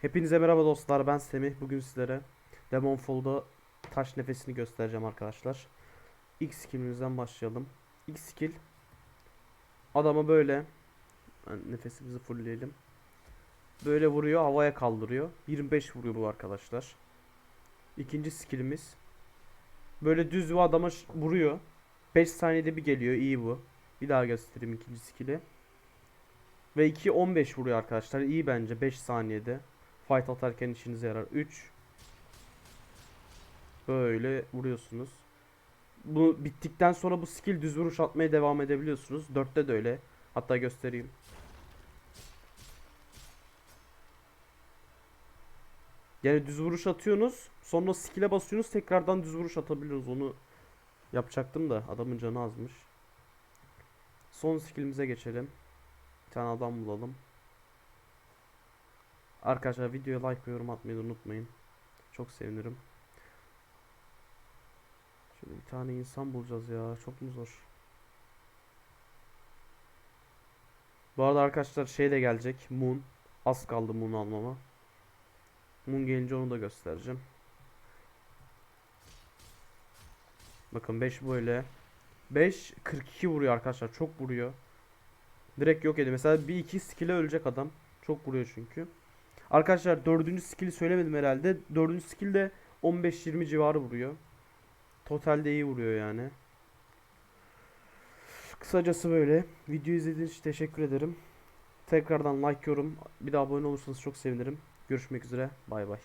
Hepinize merhaba dostlar ben Semih. Bugün sizlere Demonfall'da taş nefesini göstereceğim arkadaşlar. İlk skillimizden başlayalım. İlk skill Adama böyle yani Nefesimizi fullleyelim. Böyle vuruyor havaya kaldırıyor. 25 vuruyor bu arkadaşlar. İkinci skillimiz Böyle düz ve adama vuruyor. 5 saniyede bir geliyor iyi bu. Bir daha göstereyim ikinci skill'i. Ve 2 15 vuruyor arkadaşlar iyi bence 5 saniyede Fight atarken işinize yarar. 3 Böyle vuruyorsunuz. Bu bittikten sonra bu skill düz vuruş atmaya devam edebiliyorsunuz. 4'te de öyle. Hatta göstereyim. Yani düz vuruş atıyorsunuz. Sonra skill'e basıyorsunuz. Tekrardan düz vuruş atabiliyoruz. Onu yapacaktım da adamın canı azmış. Son skill'imize geçelim. Bir tane adam bulalım. Arkadaşlar videoya like ve yorum atmayı unutmayın. Çok sevinirim. Şöyle bir tane insan bulacağız ya. Çok mu zor? Bu arada arkadaşlar şey de gelecek. Moon. Az kaldı Moon almama. Moon gelince onu da göstereceğim. Bakın 5 böyle. 5 42 vuruyor arkadaşlar. Çok vuruyor. Direkt yok ediyor. Mesela bir iki skill'e ölecek adam. Çok vuruyor çünkü. Arkadaşlar dördüncü skill'i söylemedim herhalde. Dördüncü skill de 15-20 civarı vuruyor. Totalde iyi vuruyor yani. Kısacası böyle. Video izlediğiniz için teşekkür ederim. Tekrardan like, yorum, bir de abone olursanız çok sevinirim. Görüşmek üzere. Bay bay.